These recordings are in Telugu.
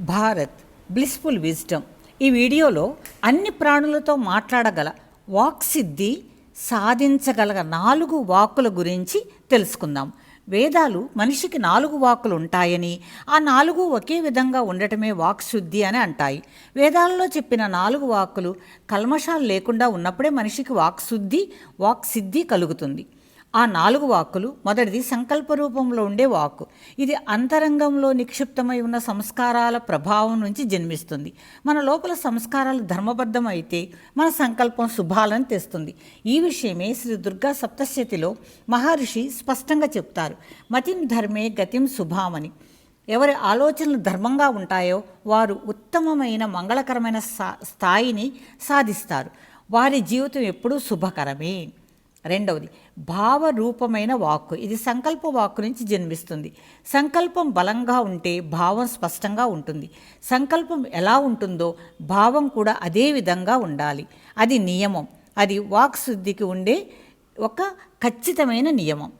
భారత్ బ్లిస్ఫుల్ విజ్డమ్ ఈ వీడియోలో అన్ని ప్రాణులతో మాట్లాడగల వాక్ సిద్ధి సాధించగల నాలుగు వాక్కుల గురించి తెలుసుకుందాం. వేదాలు మనిషికి నాలుగు వాక్కులు ఉంటాయని ఆ నాలుగు ఒకే విధంగా ఉండటమే వాక్ శుద్ధి అని అంటాయి. వేదాలలో చెప్పిన నాలుగు వాక్కులు కల్మషాలు లేకుండా ఉన్నప్పుడే మనిషికి వాక్ శుద్ధి వాక్ సిద్ధి కలుగుతుంది. ఆ నాలుగు వాక్కులు మొదటిది సంకల్ప రూపంలో ఉండే వాక్కు. ఇది అంతరంగంలో నిక్షిప్తమై ఉన్న సంస్కారాల ప్రభావం నుంచి జన్మిస్తుంది. మన లోపల సంస్కారాలు ధర్మబద్ధం అయితే మన సంకల్పం శుభాలను తెస్తుంది. ఈ విషయమే శ్రీ దుర్గా సప్తశతిలో మహర్షి స్పష్టంగా చెప్తారు. మతిం ధర్మే గతిం శుభామని. ఎవరి ఆలోచనలు ధర్మంగా ఉంటాయో వారు ఉత్తమమైన మంగళకరమైన స్థాయిని సాధిస్తారు. వారి జీవితం ఎప్పుడూ శుభకరమే. రెండవది భావరూపమైన వాక్కు. ఇది సంకల్ప వాక్కు నుంచి జన్మిస్తుంది. సంకల్పం బలంగా ఉంటే భావం స్పష్టంగా ఉంటుంది. సంకల్పం ఎలా ఉంటుందో భావం కూడా అదే విధంగా ఉండాలి. అది నియమం. అది వాక్ శుద్ధికి ఉండే ఒక ఖచ్చితమైన నియమం.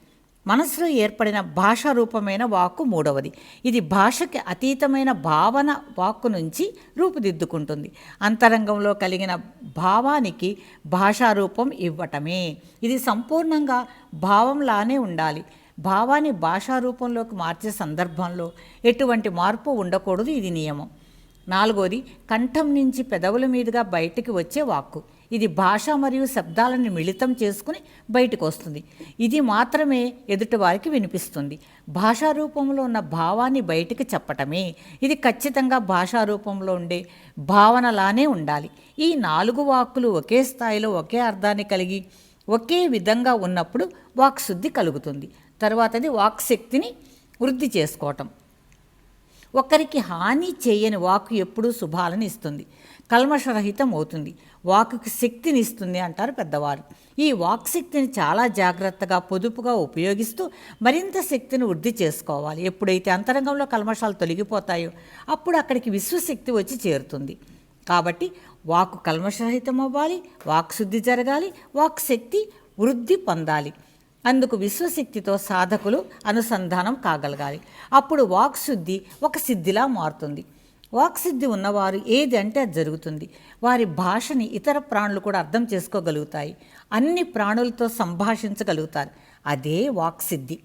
మనసులో ఏర్పడిన భాషా రూపమైన వాక్కు మూడవది. ఇది భాషకి అతీతమైన భావన వాక్కు నుంచి రూపుదిద్దుకుంటుంది. అంతరంగంలో కలిగిన భావానికి భాషారూపం ఇవ్వటమే. ఇది సంపూర్ణంగా భావంలానే ఉండాలి. భావాన్ని భాషా రూపంలోకి మార్చే సందర్భంలో ఎటువంటి మార్పు ఉండకూడదు ఇది నియమం. నాలుగోది కంఠం నుంచి పెదవుల మీదుగా బయటికి వచ్చే వాక్కు. ఇది భాష మరియు శబ్దాలను మిళితం చేసుకుని బయటకు వస్తుంది ఇది మాత్రమే ఎదుటివారికి వినిపిస్తుంది. భాషా రూపంలో ఉన్న భావాన్ని బయటికి చెప్పటమే. ఇది ఖచ్చితంగా భాషా రూపంలో ఉండే భావనలానే ఉండాలి. ఈ నాలుగు వాక్కులు ఒకే స్థాయిలో ఒకే అర్థాన్ని కలిగి ఒకే విధంగా ఉన్నప్పుడు వాక్శుద్ధి కలుగుతుంది. తర్వాతది వాక్శక్తిని వృద్ధి చేసుకోవటం. ఒకరికి హాని చేయని వాకు ఎప్పుడూ శుభాలను ఇస్తుంది. కల్మషరహితం అవుతుంది. వాకుకి శక్తిని ఇస్తుంది అంటారు పెద్దవారు. ఈ వాక్ శక్తిని చాలా జాగ్రత్తగా పొదుపుగా ఉపయోగిస్తూ మరింత శక్తిని వృద్ధి చేసుకోవాలి. ఎప్పుడైతే అంతరంగంలో కల్మషాలు తొలగిపోతాయో అప్పుడు అక్కడికి విశ్వశక్తి వచ్చి చేరుతుంది. కాబట్టి వాకు కల్మషరహితం అవ్వాలి వాక్ శుద్ధి జరగాలి వాక్ శక్తి వృద్ధి పొందాలి. అందుకు విశ్వశక్తితో సాధకులు అనుసంధానం కాగలగాలి. అప్పుడు వాక్శుద్ధి ఒక సిద్ధిలా మారుతుంది. వాక్సిద్ధి ఉన్నవారు ఏది అంటే అది జరుగుతుంది. వారి భాషని ఇతర ప్రాణులు కూడా అర్థం చేసుకోగలుగుతాయి. అన్ని ప్రాణులతో సంభాషించగలుగుతారు. అదే వాక్సిద్ధి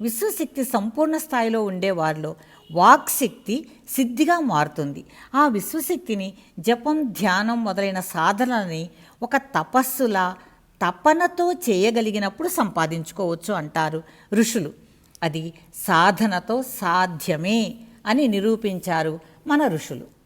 విశ్వశక్తి సంపూర్ణ స్థాయిలో ఉండే వారిలో వాక్శక్తి సిద్ధిగా మారుతుంది. ఆ విశ్వశక్తిని జపం ధ్యానం మొదలైన సాధనలని ఒక తపస్సులా తపనతో చేయగలిగినప్పుడు సంపాదించుకోవచ్చు అంటారు ఋషులు. అది సాధనతో సాధ్యమే అని నిరూపించారు మన ఋషులు.